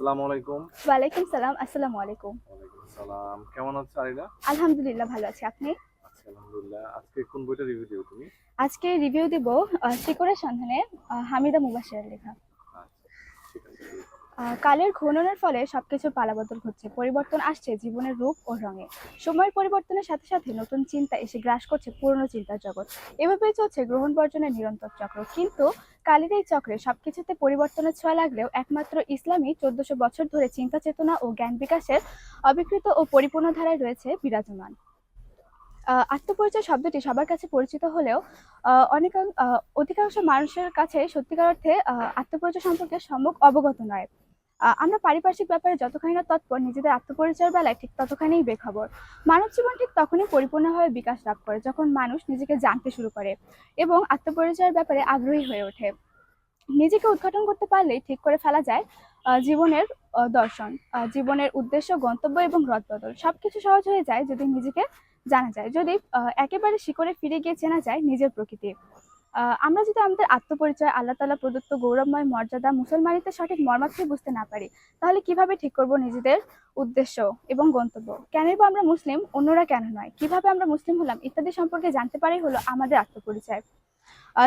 আসসালামু আলাইকুম। ওয়ালাইকুম সালাম আসসালামু আলাইকুম। ওয়ালাইকুম সালাম। কেমন আছো আরিনা? আলহামদুলিল্লাহ ভালো আছি। আপনি? আলহামদুলিল্লাহ। আজকে কোন বইটা রিভিউ দিও তুমি? আজকে রিভিউ দিব শিকড়ের সন্ধানে হামিদা মুবাশিরের লেখা। আচ্ছা কালের ঘূর্ণনের ফলে সবকিছুর পালাবদল ঘটছে। পরিবর্তন আসছে জীবনের রূপ ও রঙে। সময়ের পরিবর্তনের সাথে সাথে নতুন চিন্তা এসে গ্রাস করছে পুরনো চিন্তার জগৎ। এভাবেই চলছে গ্রহণ বর্জনের নিরন্তর চক্র। কিন্তু কালের এই চক্রে সবকিছুতে পরিবর্তনের ছোঁয়া লাগলেও একমাত্র ইসলামী চোদ্দশো বছর ধরে চিন্তা চেতনা ও জ্ঞান বিকাশের অবিকৃত ও পরিপূর্ণ ধারায় রয়েছে বিরাজমান। আত্মপরিচয় শব্দটি সবার কাছে পরিচিত হলেও অনেক অধিকাংশ মানুষের কাছে সত্যিকার অর্থে আত্মপরিচয় সম্পর্কে সম্যক অবগত নয়। আমরা পারিপার্শ্বিক ব্যাপারে যতখানি না তৎপর, নিজেদের আত্মপরিচয়ের বেলায় ঠিক ততখানিই বেখবর। মানব জীবন ঠিক তখনই পরিপূর্ণভাবে বিকাশ লাভ করে, যখন মানুষ নিজেকে জানতে শুরু করে এবং আত্মপরিচয়ের ব্যাপারে আগ্রহী হয়ে ওঠে। নিজেকে উদ্ঘাটন করতে পারলেই ঠিক করে ফেলা যায় জীবনের দর্শন জীবনের উদ্দেশ্য, গন্তব্য এবং রদবদল। সবকিছু সহজ হয়ে যায় যদি নিজেকে জানা যায়, যদি একেবারে শিকড়ে ফিরে গিয়ে চেনা যায় নিজের প্রকৃতি। আমরা যদি আমাদের আত্মপরিচয় আল্লাহ তালা প্রদত্ত গৌরবময় মর্যাদা মুসলমানিতে সঠিক মর্মার্থে বুঝতে না পারি তাহলে কীভাবে ঠিক করব নিজেদের উদ্দেশ্য এবং গন্তব্য? কেনই বা আমরা মুসলিম অন্যরা কেন নয়? কীভাবে আমরা মুসলিম হলাম ইত্যাদি সম্পর্কে জানতে পারি হলো আমাদের আত্মপরিচয়।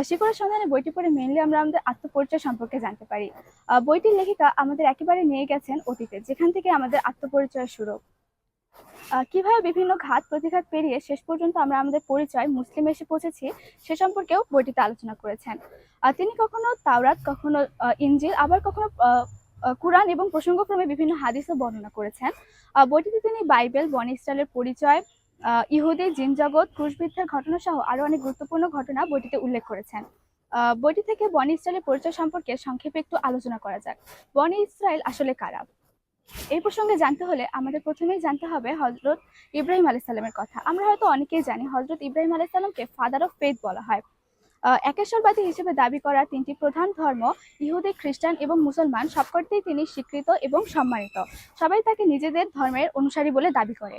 শিকড়ের সন্ধানে বইটি পড়ে মেনলি আমরা আমাদের আত্মপরিচয় সম্পর্কে জানতে পারি। বইটির লেখিকা আমাদের একেবারে নিয়ে গেছেন অতীতে যেখান থেকে আমাদের আত্মপরিচয় আহ, কীভাবে বিভিন্ন ঘাত প্রতিঘাত পেরিয়ে শেষ পর্যন্ত আমরা আমাদের পরিচয় মুসলিম এসে পৌঁছেছি সে সম্পর্কেও বইটিতে আলোচনা করেছেন। তিনি কখনো তাওরাত, কখনো ইঞ্জিল আবার কখনো কুরআন এবং প্রসঙ্গক্রমে বিভিন্ন হাদিসও বর্ণনা করেছেন। বইটিতে তিনি বাইবেল, বন ইসরায়েলের পরিচয় ইহুদি, জিন জগৎ, ক্রুশবিদ্ধের ঘটনা সহ আরও অনেক গুরুত্বপূর্ণ ঘটনা বইটিতে উল্লেখ করেছেন। বইটি থেকে বনি ইসরায়েলের পরিচয় সম্পর্কে সংক্ষেপে একটু আলোচনা করা যাক। বনি ইসরায়েল আসলে কারা? এই প্রসঙ্গে জানতে হলে আমাদের প্রথমেই জানতে হবে হজরত ইব্রাহিম আলাইসাল্লামের কথা। আমরা হয়তো অনেকেই জানি হজরত ইব্রাহিম আলাইসাল্লামকে ফাদার অফ ফেথ বলা হয়। একেশ্বরবাদী হিসেবে দাবি করা তিনটি প্রধান ধর্ম, ইহুদি, খ্রিস্টান এবং মুসলমান, সবকটিতেই তিনি স্বীকৃত এবং সম্মানিত। সবাই তাকে নিজেদের ধর্মের অনুসারী বলে দাবি করে।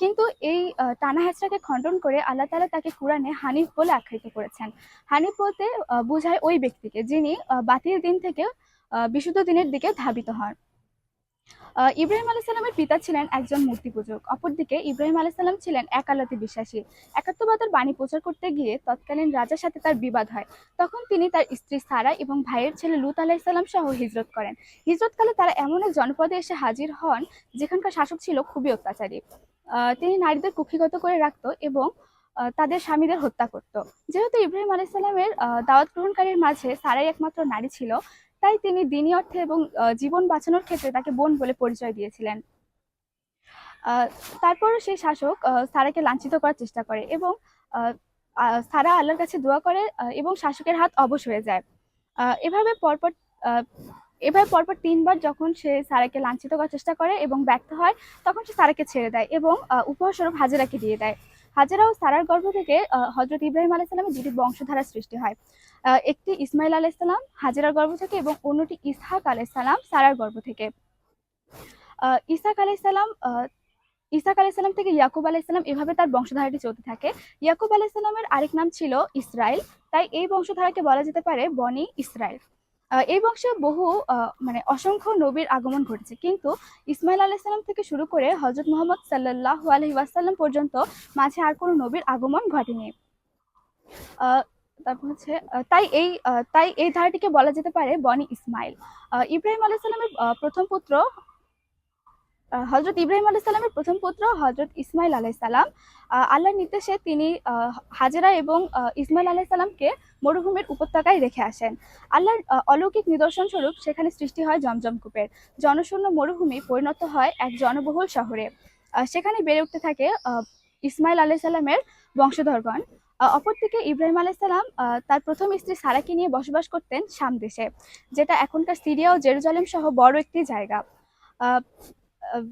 কিন্তু এই টানা হেঁচড়াকে খণ্ডন করে আল্লাহ তালা তাকে কোরআনে হানিফ বলে আখ্যায়িত করেছেন। হানিফ বলতে বোঝায় ওই ব্যক্তিকে যিনি বাতিল দিন থেকে বিশুদ্ধ দিনের দিকে ধাবিত হন। ইব্রাহিম আলাইসাল্লামের পিতা ছিলেন একজন মূর্তি পূজক অপরদিকে ইব্রাহিম আলাইসাল্লাম ছিলেন এক আল্লাতে বিশ্বাসী। একাত্মবাদের বাণী প্রচার করতে গিয়ে তৎকালীন রাজার সাথে তার বিবাদ হয়। তখন তিনি তার স্ত্রী সারা এবং ভাইয়ের ছেলে লুত আলাইসাল্লাম সহ হিজরত করেন। হিজরতকালে তারা এমন এক জনপদে এসে হাজির হন, যেখানকার শাসক ছিল খুবই অত্যাচারী। তিনি নারীদের কুক্ষিগত করে রাখত এবং তাদের স্বামীদের হত্যা করত। যেহেতু ইব্রাহিম আলাইসাল্লামের দাওয়াত গ্রহণকারীর মাঝে সারাই একমাত্র নারী ছিল তাই তিনি দিনী অর্থে এবং জীবন বাঁচানোর ক্ষেত্রে তাকে বোন বলে পরিচয় দিয়েছিলেন। তারপর সেই শাসক সারাকে লাঞ্ছিত করার চেষ্টা করে এবং সারা আল্লাহর কাছে দোয়া করে এবং শাসকের হাত অবশ হয়ে যায়। এভাবে পরপর এভাবে পরপর তিনবার যখন সে সারাকে লাঞ্ছিত করার চেষ্টা করে এবং ব্যর্থ হয়, তখন সে সারাকে ছেড়ে দেয় এবং উপহারস্বরূপ হাজেরাকে দিয়ে দেয়। হাজেরা ও সারার গর্ভ থেকে হজরত ইব্রাহিম আলাইসাল্লামের দুটি বংশধারা সৃষ্টি হয়। একটি ইসমাইল আলাইসাল্লাম হাজারার গর্ভ থেকে এবং অন্যটি ইসহাক আলাইসাল্লাম সারার গর্ভ থেকে। ইসাক আলাইসাল্লাম আহ, ইসাক আলাইসাল্লাম থেকে ইয়াকুব আলাইসাল্লাম এভাবে তার বংশধারাটি চলতে থাকে। ইয়াকুব আলাইসাল্লামের আরেক নাম ছিল ইসরায়েল তাই এই বংশধারাকে বলা যেতে পারে বনি ইসরায়েল এই বংশে বহু মানে অসংখ্য নবীর আগমন ঘটেছে। কিন্তু ইসমাইল আলাহ সাল্লাম থেকে শুরু করে হজরত মোহাম্মদ সাল্লাহ আলহি ওয়াসাল্লাম পর্যন্ত মাঝে আর কোনো নবীর আগমন ঘটেনি। তারপর হচ্ছে তাই এই তাই এই ধারাটিকে বলা যেতে পারে বনি ইসমাইল। ইব্রাহিম আলাইসাল্লামের সাল্লামের প্রথম পুত্র হজরত ইব্রাহিম আলাইসাল্লামের প্রথম পুত্র হজরত ইসমাইল আলাইসাল্লাম আল্লাহর নির্দেশে তিনি হাজেরা এবং ইসমাইল আলাইসাল্লামকে মরুভূমির উপত্যকায় রেখে আসেন। আল্লাহর অলৌকিক নিদর্শন স্বরূপ সেখানে সৃষ্টি হয় জমজম কূপের। জনশূন্য মরুভূমি পরিণত হয় এক জনবহুল শহরে। সেখানে বেড়ে উঠতে থাকে ইসমাইল আলাইসাল্লামের বংশধরগণ। অপরদিকে ইব্রাহিম আলাইসাল্লাম তার প্রথম স্ত্রী সারাকে নিয়ে বসবাস করতেন শাম দেশে, যেটা এখনকার সিরিয়া ও জেরুজালেম সহ বড় একটি জায়গা। আহ,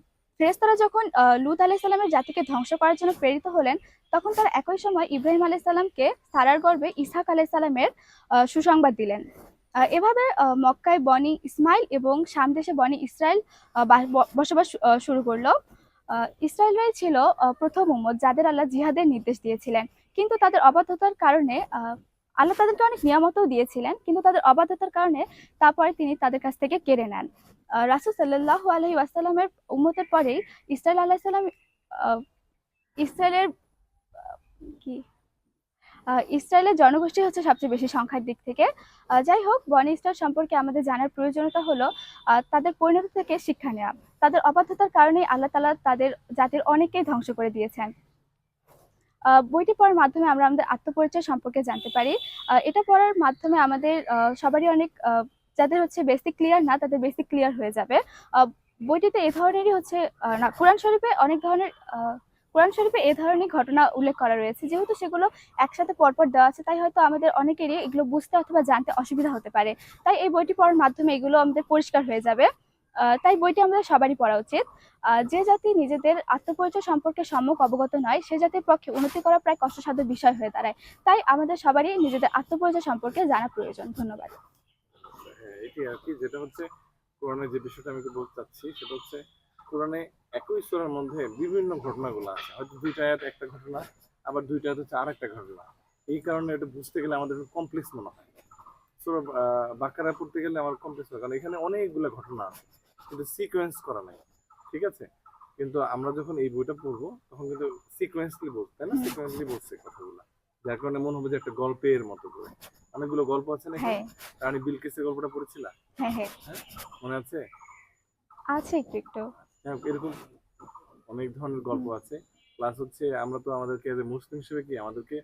যখন লুত আলাইসাল্লামের জাতিকে ধ্বংস করার জন্য প্রেরিত হলেন তখন তারা একই সময় ইব্রাহিম আলাইসাল্লামকে সারার গর্বে ইসহাক আলাইসাল্লামের সুসংবাদ দিলেন। এভাবে মক্কায় বনি ইসমাইল এবং শাম দেশে বনি ইসরায়েল বসবাস শুরু করল। ইসরায়েলরাই ছিল প্রথম উম্মত যাদের আল্লাহ জিহাদের নির্দেশ দিয়েছিলেন। কিন্তু তাদের অবাধ্যতার কারণে আল্লাহ তাদেরকে অনেক নিয়ামতও দিয়েছিলেন কিন্তু তাদের অবাধ্যতার কারণে তারপরে তিনি তাদের কাছ থেকে কেড়ে নেন। রাসুল সাল্লাহ আলহি ওয়াসাল্লামের উম্মতের পরেই ইসরায়েল আলাহ সাল্লাম ইসরায়েলের কি? ইসরায়েলের জনগোষ্ঠী হচ্ছে সবচেয়ে বেশি সংখ্যার দিক থেকে। যাই হোক, বনি ইসরায়েল সম্পর্কে আমাদের জানার প্রয়োজনীয়তা হলো তাদের পরিণতি থেকে শিক্ষা নেওয়া। তাদের অবাধ্যতার কারণেই আল্লাহ তালা তাদের জাতির অনেককেই ধ্বংস করে দিয়েছেন। বইটি পড়ার মাধ্যমে আমরা আমাদের আত্মপরিচয় সম্পর্কে জানতে পারি। এটা পড়ার মাধ্যমে আমাদের সবারই অনেক যাদের হচ্ছে বেসিক ক্লিয়ার না, তাদের বেসিক ক্লিয়ার হয়ে যাবে। বইটিতে এ ধরনেরই হচ্ছে না, কোরআন শরীফে অনেক ধরনের কোরআন শরীফে এ ধরনের ঘটনা উল্লেখ করা রয়েছে। যেহেতু সেগুলো একসাথে পরপর দেওয়া আছে, তাই হয়তো আমাদের অনেকেরই এগুলো বুঝতে অথবা জানতে অসুবিধা হতে পারে। তাই এই বইটি পড়ার মাধ্যমে এগুলো আমাদের পরিষ্কার হয়ে যাবে। তাই বইটি আমাদের সবারই পড়া উচিত। যে জাতি নিজেদের আত্মপরিচয় সম্পর্কে সম্যক অবগত নয়, সে জাতির পক্ষে উন্নতি করা প্রায় কষ্টসাধ্য বিষয় হয়ে দাঁড়ায়। তাই আমাদের সবারই নিজেদের আত্মপরিচয় সম্পর্কে জানা প্রয়োজন। ধন্যবাদ। এটি আর কি, যেটা হচ্ছে কোরআনের যে বিষয়টা আমি বলতে চাচ্ছি, সেটা হচ্ছে কোরআনে একই সুরার মধ্যে বিভিন্ন ঘটনাগুলো আছে। হয়তো দুইটা আয়াত একটা ঘটনা, আবার দুইটা আয়াত হচ্ছে আর একটা ঘটনা। এই কারণে এটা বুঝতে গেলে আমাদের কমপ্লেক্স মনে হয়। সুরা বাকারা পড়তে গেলে আমার কমপ্লেক্স হয়, কারণ এখানে অনেকগুলো ঘটনা আছে, কিন্তু সিকোয়েন্স করা নাই, ঠিক আছে? কিন্তু আমরা যখন এই বইটা পড়ব, তখন কিন্তু সিকোয়েন্সলি বলছে, তাই না? সিকোয়েন্সলি বলছে কথাগুলো। যার কারণে মনে হবে যে একটা গল্পের মতো করে। অনেকগুলো গল্প আছে না এখানে? হ্যাঁ। রানী বিলকিসের গল্পটা পড়েছিলা? হ্যাঁ হ্যাঁ। মনে আছে? আছে একটু একটু। হ্যাঁ, এরকম অনেক ধরনের গল্প আছে। প্লাস হচ্ছে আমরা তো আমাদেরকে মুসলিম হিসেবে কি আমাদেরকে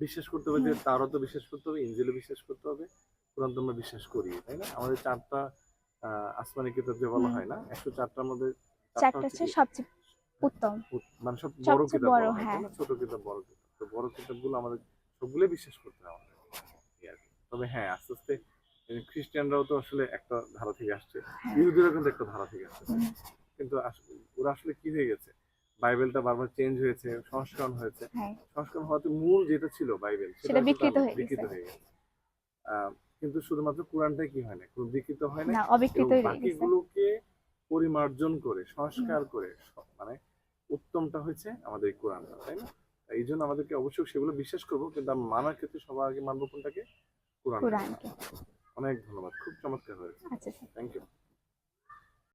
বিশ্বাস করতে হবে যে তারও তো বিশ্বাস করতে হবে ইঞ্জিলও বিশ্বাস করতে হবে। কোরআন তো আমরা বিশ্বাস করি তাই না? আমাদের চারটা আসমানি কিতাব যে বলা হয় না একশো চারটার মধ্যে চারটা হচ্ছে সবচেয়ে উত্তম। মানে সব বড় কিতাব হ্যাঁ। ছোট কিতাব বড় কিতাব। তো বড় কিতাবগুলো আমাদের সবগুলোই বিশ্বাস করতে হবে আমাদের এই আর কি। তবে হ্যাঁ আস্তে আস্তে খ্রিস্টানরাও তো আসলে একটা ধারা থেকে আসছে। হ্যাঁ। ইহুদিরাও কিন্তু একটা ধারা থেকে আসছে। কিন্তু ওরা আসলে কি হয়ে গেছে? বাইবেলটা বারবার চেঞ্জ হয়েছে সংস্করণ হয়েছে। হ্যাঁ। সংস্করণ হওয়াতে মূল যেটা ছিল বাইবেল সেটা বিকৃত হয়ে গেছে। কিন্তু শুধুমাত্র কোরআনটাই কি হয় না কোনো বিকৃত হয় না বাকিগুলোকে পরিমার্জন করে সংস্কার করে মানে উত্তমটা হয়েছে আমাদের এই কোরআনটা তাই না? এই জন্য আমাদেরকে অবশ্যই সেগুলো বিশ্বাস করব কিন্তু মানার ক্ষেত্রে সবার আগে মানবো কোনটাকে? কোরআনকে। অনেক ধন্যবাদ খুব চমৎকার হয়েছে। আচ্ছা। Thank you